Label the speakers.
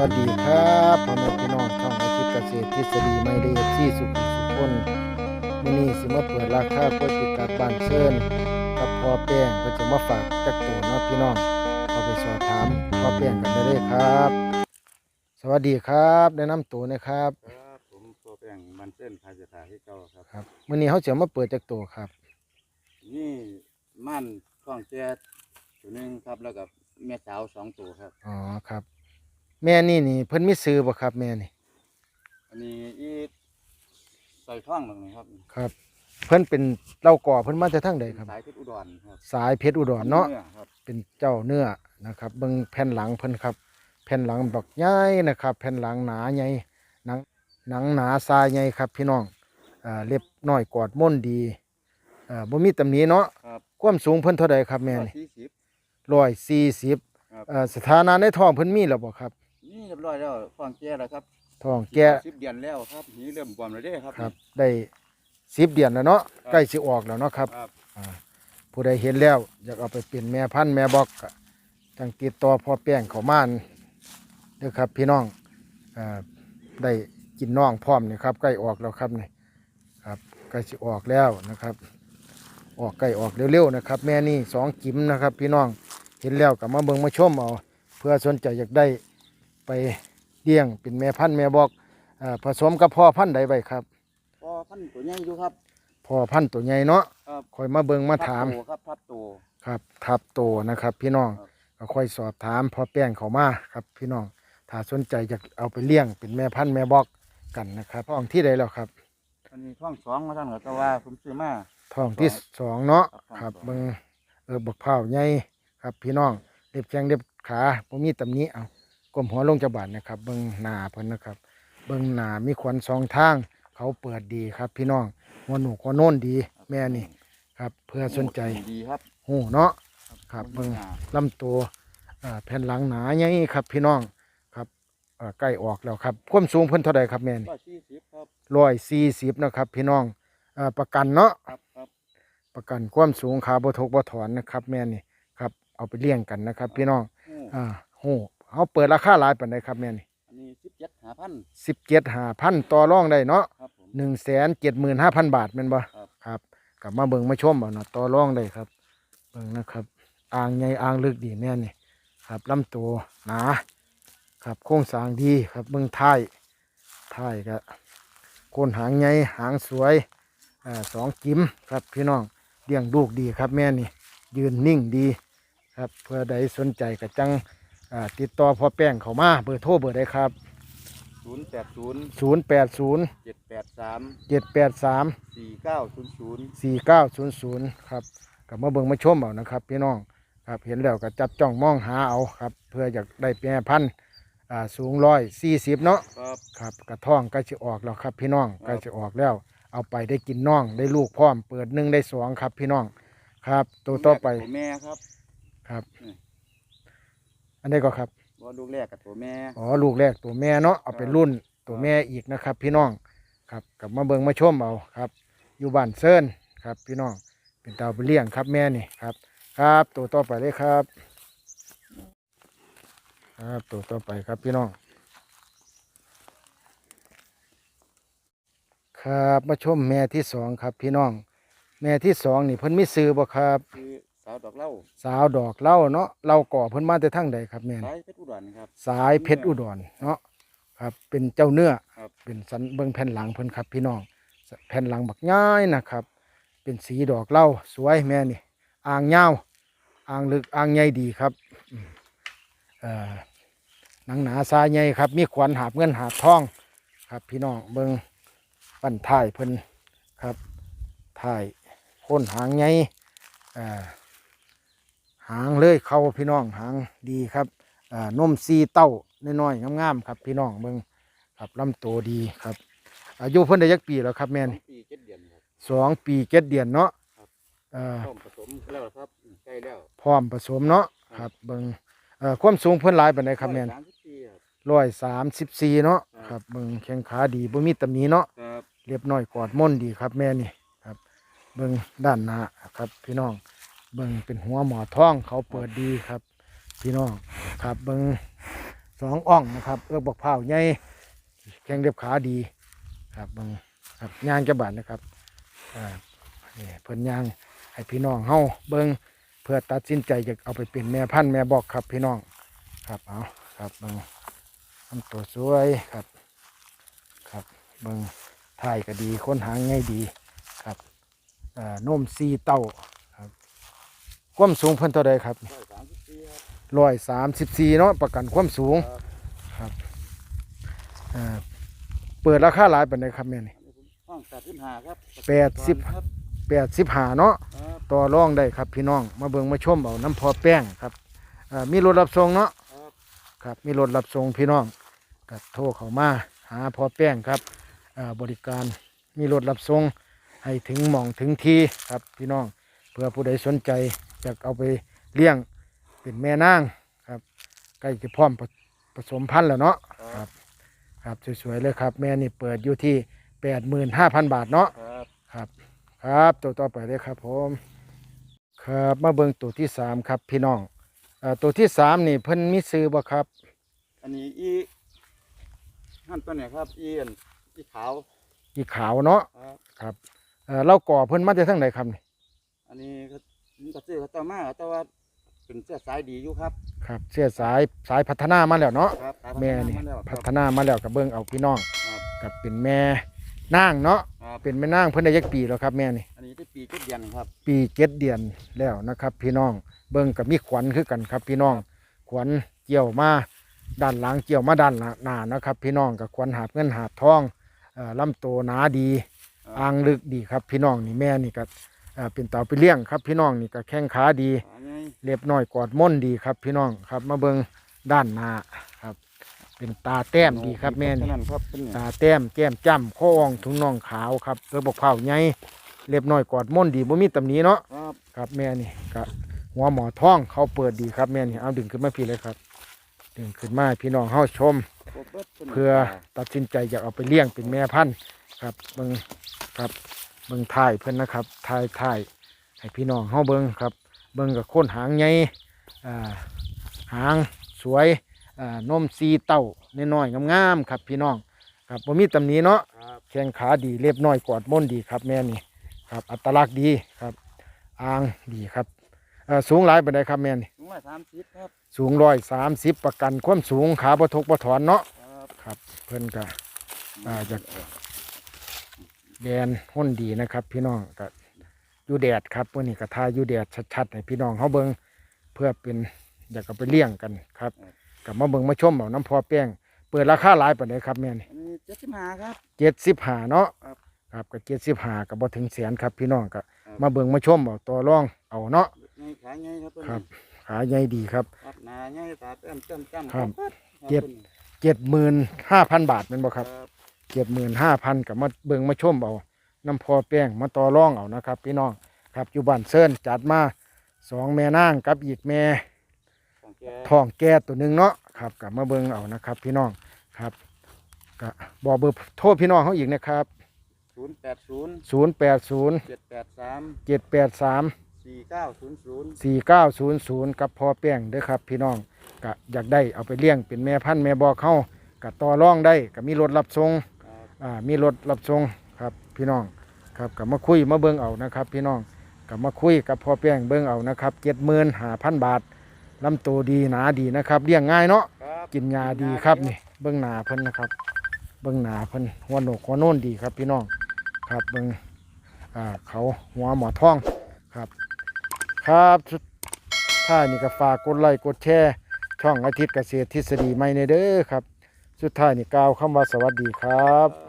Speaker 1: วัสดีครับพ่อแม่พี่น้องช่องอาชีพเกษตรทฤษฎีไม่ได้ที่สุขสุขคนมื้อนี้สิมาเปิดราคากล้วยติดกับบ้านเชิญกับพ่อแป้งเพื่อจะมาฝากจักตัวเนาะพี่น้องเอาไปสอบถามพ่อแป้งกันได้เลยครับ สวัสดีครับแนะนำตัวนะครับ
Speaker 2: ครับผมตัวแป้งมันเส้นพายสถาที่เก่าครับ
Speaker 1: ครับมื้อนี้เขาจะมาเปิดจักตัวครับ
Speaker 2: นี่ม่านข้องแจ๊ดตัวหนึ่งครับแล้วกับแม่สาวสองตัวครับ
Speaker 1: อ๋อครับ แม่นี่นี่เพิ่นมีซื้อบ่ครับ แม่นี่
Speaker 2: อันนี้อีใส่ท่องหนึ่งครับ
Speaker 1: ครับ เพิ่นเป็นเล่าก่อเพิ่นมาจากทางใดครับ
Speaker 2: สายเพชรอุดรครับ
Speaker 1: สายเพชรอุดรเนาะ
Speaker 2: นื้อครับ
Speaker 1: เป็นเจ้าเนื้อนะครับเบิ่งแผ่นหลังเพิ่นครับ แผ่นหลังบักใหญ่นะครับ แผ่นหลังหนาใหญ่หนังหนังหนาทรายใหญ่ครับ พี่น้องอ่าเล็บน้อยกอดม่นดีอ่าบ่มีตำหนิเนาะ
Speaker 2: ครับ
Speaker 1: ความสูงเพิ่นเท่าใดครับแม่นี่
Speaker 2: สี่สิบ
Speaker 1: ร้อยสี่สิบ
Speaker 2: ครับ
Speaker 1: อ่าสถานะในท้องเพิ่นมีแล้วบ่ครับ
Speaker 2: นี่เรียบร้อยแล้วข้องแจ๊ดแล้วครับ
Speaker 1: ท้องแก่
Speaker 2: สิบเดือนแล้วครับหีเริ่มบวมแล้วเด้ครับ
Speaker 1: ครับ ได้สิบเดือนแล้วเนาะ
Speaker 2: ครับ
Speaker 1: ใกล้สิออกแล้วเนาะครับ
Speaker 2: ครับ
Speaker 1: อ่าผู้ใดเห็นแล้ว อยากเอาไปเป็นแม่พันธุ์แม่บอกก็จังติดต่อพ่อแป้งเขามาอั่นเด้อครับพี่น้องอ่าได้กินน่องพร้อมนี่ครับใกล้ออกแล้วครับนี่ครับใกล้สิออกแล้วนะครับ ออกใกล้ออกเร็วๆนะครับ แม่นี่สองกิมนะครับ พี่น้องเห็นแล้วก็มาเบิ่งมาชมเอาเพื่อสนใจอยากได้ ไปเลี้ยงเป็นแม่พันธุ์แม่บอกอ่าผสมกับพ่อพันธุ์ใดไว้ครับ
Speaker 2: พอพันตัวใหญ่อยู่ครับ
Speaker 1: พ่อพันธุ์ตัวใหญ่เนาะ
Speaker 2: ครับ
Speaker 1: คอยมาเบิ่งมาถาม
Speaker 2: ทับตัวครับทับตัว
Speaker 1: ครับทับโตนะครับ พี่น้อง
Speaker 2: ครับ
Speaker 1: ก็ค่อยสอบถามพอแป้งเขามาครับ พี่น้องถ้าสนใจจะเอาไปเลี้ยงเป็นแม่พันธุ์แม่บอกกันนะครับท้องที่ใดแล้วครับ
Speaker 2: อันนี้ท่องสองมาท่านก็แต่ว่าผมซื้อมา
Speaker 1: ท้องที่สองเนาะ
Speaker 2: ค
Speaker 1: ค
Speaker 2: รั
Speaker 1: รั
Speaker 2: บบ
Speaker 1: เบิ่งเออบักเผาวใหญ่ครับ พี่น้องเล็บแข้งเล็บขาผมมีตำหนี้เอา ก้มหัวลงจะบาดนะครับ เบิ่งหน้าเพิ่นนะครับ เบิ่งหน้ามีขวัญสองทาง เขาเปิดดีครับ พี่น้องหัวหนูหัวโน่นดี แม่นี่ครับ เพื่อสนใจ
Speaker 2: ดีครับ
Speaker 1: หูเนาะครับเบิ่งลำตัวอ่าแผ่นหลังหนาใหญ่ครับ พี่น้องครับอ่าใกล้ออกแล้วครับความสูงเพิ่นเท่าใดครับแม่น
Speaker 2: ร้อยสี่สิบครับ
Speaker 1: ร้อยสี่สิบนะครับ พี่น้องอ่าประกันเนาะ
Speaker 2: ครับครับ
Speaker 1: ประกันความสูงขาบ่ทกบ่ถอนนะครับ แม่นี่ครับ เอาไปเลี้ยงกันนะครับ พี่น้อง
Speaker 2: โอ้
Speaker 1: อ่าหู เขาเปิดราคาหลายปานใดครับแม่นี่
Speaker 2: อันนี้สิบเจ็ดหาพัน
Speaker 1: สิบเจ็ดห้าพันต่อรองได้เนาะ
Speaker 2: ครับผม
Speaker 1: หนึ่งแสนเจ็ดหมื่นห้าพันบาทแม่นบ่
Speaker 2: ครับ
Speaker 1: ครับกลับมาเบิ่งมาชมเอาเนาะต่อรองได้ครับเบิ่งนะครับอ่างใหญ่อ่างลึกดีแม่นี่ครับลำตัวหนาครับโครงสร้างดีครับเบื้องท้ายท้ายก็โคนหางใหญ่หางสวยอ่าสองจิ้มครับพี่น้องเลี้ยงลูกดีครับแม่นี่ยืนนิ่งดี ครับเพื่อใดสนใจก็จัง อ่าติดต่อพ่อแป้งเขามาเบอร์โทรเบอร์ใดครับ
Speaker 2: ศูนย์แปดศูนย์
Speaker 1: 0 8 0
Speaker 2: เจ็ดแปดสาม
Speaker 1: 7 8 3
Speaker 2: สี่เก้าศูนย์ศูนย์
Speaker 1: 4 9 0 0ครับกับมาเบิ่งมาชมเอานะครับ พี่น้องครับเห็นแล้วก็จับจ้องมองหาเอาครับ เพื่ออยากได้แปรพันธุ์อ่าสูงร้อยสี่สิบเนาะ
Speaker 2: ครับ
Speaker 1: ครับกระท่องใกล้จะออกแล้วครับพี่น้องใกล้จะออกแล้ว เอาไปได้กินน่องได้ลูกพร้อม เปิดหนึ่งได้สองครับพี่น้องครับ ตัวต่อไป
Speaker 2: ตัวแม่ครับ
Speaker 1: ครับ
Speaker 2: อืม
Speaker 1: อันนี้ก็ครับ
Speaker 2: ว่าลูกแรกกับตัวแม่
Speaker 1: อ๋อลูกแรกตัวแม่เนาะเอาไปรุ่นตัวแม่อีกนะครับ พี่น้องครับกลับมาเบิ่งมาชมเอาครับ อยู่บ้านเซินครับ พี่น้องเป็นเตาไปเลี้ยงครับแม่นี่ครับ ครับ ตัวต่อไปเลยครับ ครับตัวต่อไปครับพี่น้องครับมาชมแม่ที่สองครับ พี่น้อง แม่ที่สองนี่เพิ่นมีซื้อบ่ครับ
Speaker 2: คือสาวดอกเหล้า
Speaker 1: สาวดอกเหล่าเนาะเหล่าก่อเพิ่นมาแต่ทางใดครับแม่นี่
Speaker 2: สายเพชรอุดรครับ
Speaker 1: สายเพชรอุดรเนาะครับเป็นเจ้าเนื้อ
Speaker 2: ครับ
Speaker 1: เป็นสันเบิ่งแผ่นหลังเพิ่นครับพี่น้องแผ่นหลังบักย้ายนะครับ เป็นสีดอกเหล่าสวยแม่นี่อ่างยาวอ่างลึกอ่างใหญ่ดีครับอืมเอ่อหนังหนาซายใหญ่ครับ มีขวัญหาบเงินหาบทองครับ พี่น้องเบิ่งปั้นท้ายเพิ่นครับท้ายโคนหางใหญ่เอ่อ หางเลยเข้าพี่น้องหางดีครับอ่านมซีเต้าน้อยๆงามๆครับ พี่น้องเบิ่งครับลำโตวดีครับ อายุเพิ่นได้ยักปีแล้วครับแม่
Speaker 2: สอง
Speaker 1: นี่
Speaker 2: ปีเจ็ดเดือนครับ
Speaker 1: สองปีเจ็ดเดือนเนาะ
Speaker 2: ครับ
Speaker 1: เอ่อ
Speaker 2: ต้มผสมแล้วครับใกล้แล้ว
Speaker 1: พร้อมผสมเนาะครับเบิ่งเอ่อความสูงเพิ่นหลายปานใดครับแม่น
Speaker 2: สามสิบปีครับ
Speaker 1: ร้อยสามสิบสี่เนาะ
Speaker 2: ครับ
Speaker 1: ครับเบิ่งแข้งขาดีบ่มีตำหนิเนาะ
Speaker 2: ครับ
Speaker 1: เรียบน้อยกอดม่นดีครับแม่นี่ครับ เบิ่งด้านหน้าครับพี่น้อง เบิ่งเป็นหัวหมอท้องเขาเปิดดีครับ พี่น้องครับเบิ่งสองอ่องนะครับเอื้อกบักเผาใหญ่แข้งเรียบขาดีครับเบิ่งครับย่างจะบาดนะครับอ่านี่เพิ่นย่างให้พี่น้องเฮาเบิ่งเพื่อตัดสินใจจะเอาไปเป็นแม่พันธุ์แม่บอกครับพี่น้องครับเอาครับเบิ่งทำตัวสวยครับ ครับเบิ่งถ่ายก็ดีค้นหางง่ายดีครับอ่านมซีเต้า ครับความสูงเพิ่นเท่าใดครับ
Speaker 2: ร้อยสามสิบสี่ครับ
Speaker 1: ร้อยสามสิบสี่เนาะประกันความสูง
Speaker 2: ครับ
Speaker 1: อ่าเปิดราคาหลายปานใดครับแม่นี่
Speaker 2: อันนี้ผมห้องแปดสิบห้าครับ
Speaker 1: แปดสิบ
Speaker 2: ครับ
Speaker 1: แปดสิบห้าเนาะ
Speaker 2: ครับ
Speaker 1: ต่อรองได้ครับพี่น้อง มาเบิ่งมาชมเอาน้ำพอแป้งครับอ่ามีรถรับส่งเนาะ
Speaker 2: ครับ
Speaker 1: ครับมีรถรับส่งพี่น้องก็โทรเข้ามาหาพอแป้งครับอ่าบริการมีรถรับส่งให้ถึงหม่องถึงที่ครับพี่น้องเพื่อผู้ใดสนใจ อยากเอาไปเลี้ยงเป็นแม่นางครับใกล้จะพร้อมผผสมพันธุ์แล้วเนาะ
Speaker 2: ครับ
Speaker 1: ครับสวยๆเลยครับ แม่นี่เปิดอยู่ที่85,000บาทเนาะ
Speaker 2: ครับ
Speaker 1: ครับ ครับตัวต่อไปเลยครับผมครับมาเบิ่งตัวที่สามครับพี่น้องเอ่อตัวที่สามนี่เพิ่นมีซื้อบ่ครับ
Speaker 2: อันนี้อีหั่นตัวไหนครับอีอันอีขาว
Speaker 1: อีขาวเนาะ
Speaker 2: ครับ
Speaker 1: ครับเอ่อเราก่อเพิ่นมาจากทางไหนครับนี่
Speaker 2: อันนี้ก็ ผมก็ซื้อเขาต่อมาแต่ว่าเป็นเสื้อสายดีอยู่ครับ
Speaker 1: ครับเสื้อสายสายพัฒนามาแล้วเนาะ
Speaker 2: ครับสายพัฒ
Speaker 1: แม่
Speaker 2: นา
Speaker 1: นี่
Speaker 2: มาแล้วค
Speaker 1: พั
Speaker 2: รับ
Speaker 1: ฒนามาแล้วกับเบิ่งเอาพี่น้อง
Speaker 2: ครับ
Speaker 1: กับเป็นแม่นางเนาะ
Speaker 2: ครับ
Speaker 1: เป็นแม่นางเพิ่นได้ยักปีแล้วครับแม่นี่
Speaker 2: อันนี้ได้ปีเจ็ดเดือนครับ
Speaker 1: ปีเจ็ดเดือนแล้วนะครับ พี่น้องเบิ่งกับมีขวัญคือกันครับ พี่น้องขวัญเกี่ยวมาด้านหลังเกี่ยวมาด้านหน้านะครับ พี่น้องกับขวัญหาบเงินหาบทองเอ่อลำโตหนาดี อ่างลึกดีครับ พี่น้องนี่แม่นี่ก็เอ่อเป็นเต่าไปเลี้ยงครับ พี่น้องนี่ก็แข้งขาดี
Speaker 2: อันนี้
Speaker 1: เรียบน้อยกอดม่นดีครับ พี่น้องครับ มาเบิ่งด้านหน้าครับ เป็นตาแต้มดีครับแม่นี่
Speaker 2: เท่านั้นครับเป็นเนี่ย
Speaker 1: ตาแต้มแก้มจ้ำข้ออ่องถุงน่องขาวครับเออบกเผาใหญ่เรียบน้อยกอดม่นดีบ่มีตำหนิเนาะ
Speaker 2: ครับ
Speaker 1: ครับแม่นี่ก็หัวหมอท้องเขาเปิดดีครับแม่นี่เอาดึงขึ้นมาพี่เลยครับดึงขึ้นมาให้พี่น้องเฮาชม
Speaker 2: ครบบิดป็น
Speaker 1: เพื่อตัดสินใจอยากเอาไปเลี้ยงเป็นแม่พันธุ์ครับเบิ่งครับ เบิ่งถ่ายเพิ่นนะครับถ่ายถ่ายให้พี่น้องเฮาเบิ่งครับ เบิ่งกับโคนหางใหญ่อ่าหางสวยอ่านมซีเต้าน้อยๆงามๆครับพี่น้องครับบ่มีตำหนิเนาะ
Speaker 2: ครับ
Speaker 1: แข้งขาดีเรียบน้อยกอดม่นดีครับแม่นี่ครับ อัตลักษณ์ดีครับอ่างดีครับเอ่อสูงหลายปานใดครับแม่นี่
Speaker 2: ถุงละสามสิบครับ
Speaker 1: สูงร้อยสามสิบประกันความสูงขาบ่ทกบ่ถอนเนาะ
Speaker 2: ครับ
Speaker 1: ครับเพิ่นก็อ่าจาก แดนห้นดีนะครับ พี่น้องก็อยู่แดดครับวันนี้ก็ทาอยู่แดดชัดๆให้พี่น้องเขาเบิงเพื่อเป็นอยากเอาไปเลี้ยงกันครับกลับมาเบิงมาชมเอาน้ำพอแป้งเปิดราคาหลายปานใดครับแม่นี่
Speaker 2: อันนี้เจ็ดสิบห้าครับ
Speaker 1: เจ็ดสิบห้าเนาะ
Speaker 2: ครับ
Speaker 1: ครับก็เจ็ดสิบห้าก็บ่ถึงแสนครับ พี่น้องก็
Speaker 2: ครับ
Speaker 1: มาเบิ่งมาชมเอาต่อรองเอาเนาะ
Speaker 2: ไงขาไงครับตัว
Speaker 1: ครั
Speaker 2: นี้
Speaker 1: บขาใหญ่ดีครับ
Speaker 2: ครับหนาไงตาเต้มเต้มเต้ม
Speaker 1: ครับ
Speaker 2: ครับ
Speaker 1: เจ็ดเจ็ดหมื่นห้าพันบาทแม่นบ่
Speaker 2: ค
Speaker 1: ค
Speaker 2: รั
Speaker 1: รั
Speaker 2: บบ
Speaker 1: เจ็ดหมื่นห้าพันกับมาเบิ่งมาชมเอาน้ำพอแป้งมาต่อรองเอานะครับ พี่น้องครับอยู่บ้านเซินจัดมาสองแม่นางกับอีกแม่
Speaker 2: ของแก
Speaker 1: ทองแก่ตัวหนึ่งเนาะครับกับมาเบิ่งเอานะครับ พี่น้องครับก็บอกเบอร์โทรพี่น้องเขาอีกนะครับ
Speaker 2: ศูนย์แปดศูนย์
Speaker 1: ศูนย์แปดศูนย์
Speaker 2: เจ็ดแปดสาม
Speaker 1: เจ็ดแปดสาม
Speaker 2: สี่เก้าศูนย์ศูนย์
Speaker 1: สี่เก้าศูนย์ศูนย์กับพอแป้งเด้อครับ พี่น้องก็อยากได้เอาไปเลี้ยงเป็นแม่พันธุ์แม่บอกเข้ากับต่อรองได้ก็มีรถรับส่ง
Speaker 2: ครับ
Speaker 1: อ่า มีรถรับส่งครับพี่น้องครับกับมาคุยมาเบิ่งเอานะครับ พี่น้องกับมาคุยกับพ่อแป้งเบิ่งเอานะครับเจ็ดหมื่นห้าพันบาทลำตัวดีหนาดีนะครับเลี้ยงง่ายเนาะ
Speaker 2: ครับ
Speaker 1: กินยาดีครับนี่เบิ่งหนาเพิ่นนะครับ เบิ่งหนาเพิ่นหัวโหนกหัวโน่นดีครับพี่น้องครับเบิ่งอ่าเขาหัวหมอท้องครับ ครับสุดท้ายนี่ก็ฝากกดไลค์กดแชร์ช่องอาทิตย์เกษตรทฤษฎีใหม่ในเด้อครับ สุดท้ายนี่กล่าวคำว่าสวัสดีครับ
Speaker 2: ครับ